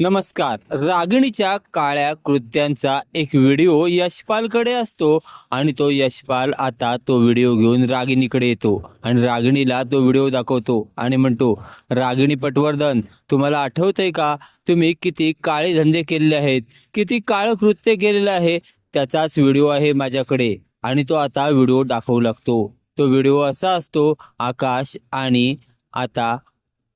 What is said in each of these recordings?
नमस्कार. रागिणीच्या काळ्या कृत्यांचा एक व्हिडिओ यशपालकडे असतो आणि तो यशपाल आता तो व्हिडिओ घेऊन रागिणीकडे येतो आणि रागिणीला तो व्हिडिओ दाखवतो आणि म्हणतो रागिणी पटवर्धन तुम्हाला आठवतंय का? तुम्ही किती काळे धंदे केलेले आहेत किती काळं कृत्य केलेलं आहे त्याचाच व्हिडिओ आहे माझ्याकडे. आणि तो आता व्हिडिओ दाखवू लागतो. तो व्हिडिओ असा असतो आकाश आणि आता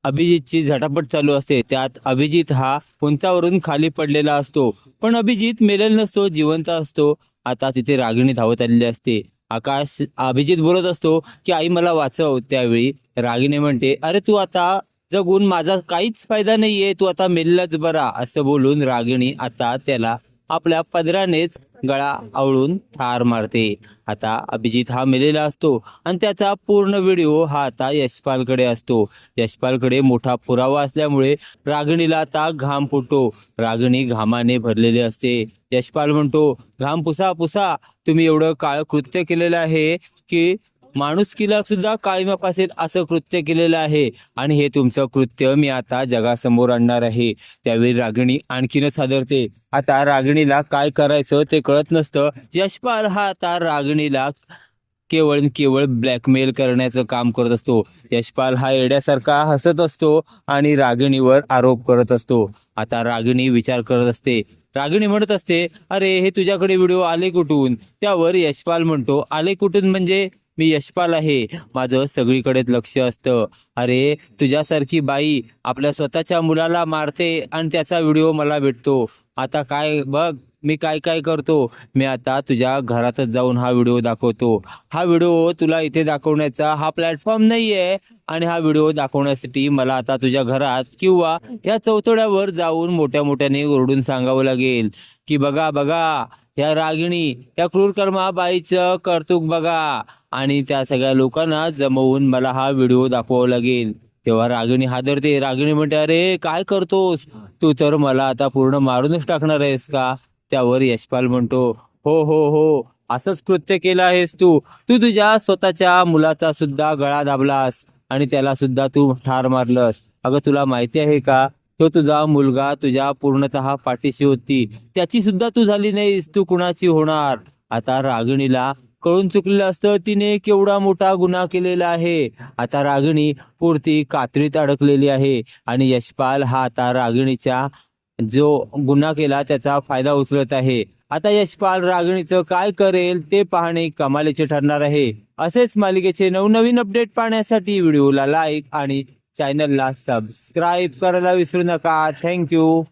अभिजितची झटापट चालू असते. त्यात अभिजित हा उंचावरून खाली पडलेला असतो. पण अभिजित मेलेला नसतो जिवंत असतो. आता तिथे रागिणी धावत आलेली असते. आकाश अभिजित बोलत असतो की आई मला वाचव. त्यावेळी रागिणी म्हणते अरे तू आता जगून माझा काहीच फायदा नाहीये. तू आता मेललाच बरा. असं बोलून रागिणी आता त्याला आपल्या पदरानेच गळा आवळून ठार मारते. आता अभिजित हा मेलेला असतो आणि त्याचा पूर्ण व्हिडिओ हा आता यशपालकडे असतो. यशपालकडे मोठा पुरावा असल्यामुळे रागिणीला आता घाम फुटतो. रागिणी घामाने भरलेली असते. यशपाल म्हणतो घाम पुसा पुसा. तुम्ही एवढं काळ कृत्य केलेलं आहे की माणुसकीला सुद्धा काळीमा फासेल असं कृत्य केलेलं आहे. आणि हे तुमचं कृत्य मी आता जगासमोर आणणार आहे. त्यावेळी रागिणी आणखीनच हादरते. आता रागिणीला काय करायचं ते कळत नसतं. यशपाल हा आता रागिणीला केवळ केवळ ब्लॅकमेल करण्याचं काम करत असतो. यशपाल हा येड्यासारखा हसत असतो आणि रागिणीवर आरोप करत असतो. आता रागिणी विचार करत असते. रागिणी म्हणत असते अरे हे तुझ्याकडे व्हिडिओ आले कुठून? त्यावर यशपाल म्हणतो आले कुठून म्हणजे मी यशपाल आहे. माझं सगळीकडे लक्ष असतं. अरे तुझ्यासारखी बाई आपल्या स्वतःच्या मुलाला मारते आणि त्याचा व्हिडिओ मला भेटतो. आता काय बघ मी काय काय करतो? मी आता तुझ्या घरातच जाऊन हा व्हिडिओ दाखवतो. हा व्हिडिओ तुला इथे दाखवण्याचा हा प्लॅटफॉर्म नाहीये. आणि हा व्हिडिओ दाखवण्यासाठी मला आता तुझ्या घरात किंवा या चौथड्यावर जाऊन मोठ्या मोठ्याने ओरडून सांगावं लागेल की बघा बघा या रागिणी या क्रूरकर्मा बाईचं कर्तुक बघा. आणि त्या सगळ्या लोकांना जमवून मला हा व्हिडिओ दाखवावा लागेल. तेव्हा रागिणी हादरते. रागिणी म्हणते अरे काय करतोस? तू तर मला आता पूर्ण मारूनच टाकणार आहेस का? त्यावर यशपाल म्हणतो हो हो हो. असंच कृत्य केलं आहेस तू. तू तुझ्या स्वतःच्या मुलाचा सुद्धा गळा दाबलास आणि त्याला सुद्धा तू ठार मारलंस. अगं तुला माहिती आहे का? तो तुझा मुलगा तुझ्या पूर्णतः पाठीशी होती. त्याची सुद्धा तू झाली नाहीस. तू कुणाची होणार? आता रागिणीला कळून चुकलेलं असतं तिने केवढा मोठा गुन्हा केलेला आहे. आता रागिणी पुरती कात्रीत अडकलेली आहे आणि यशपाल हा आता रागिणीच्या जो गुन्हा केला त्याचा फायदा उचलत आहे. आता यशपाल रागिणीचं काय करेल ते पाहणे कमालीचे ठरणार आहे. असेच मालिकेचे नवनवीन अपडेट पाहण्यासाठी व्हिडिओला लाईक आणि चॅनलला सबस्क्राईब करायला विसरू नका. थँक्यू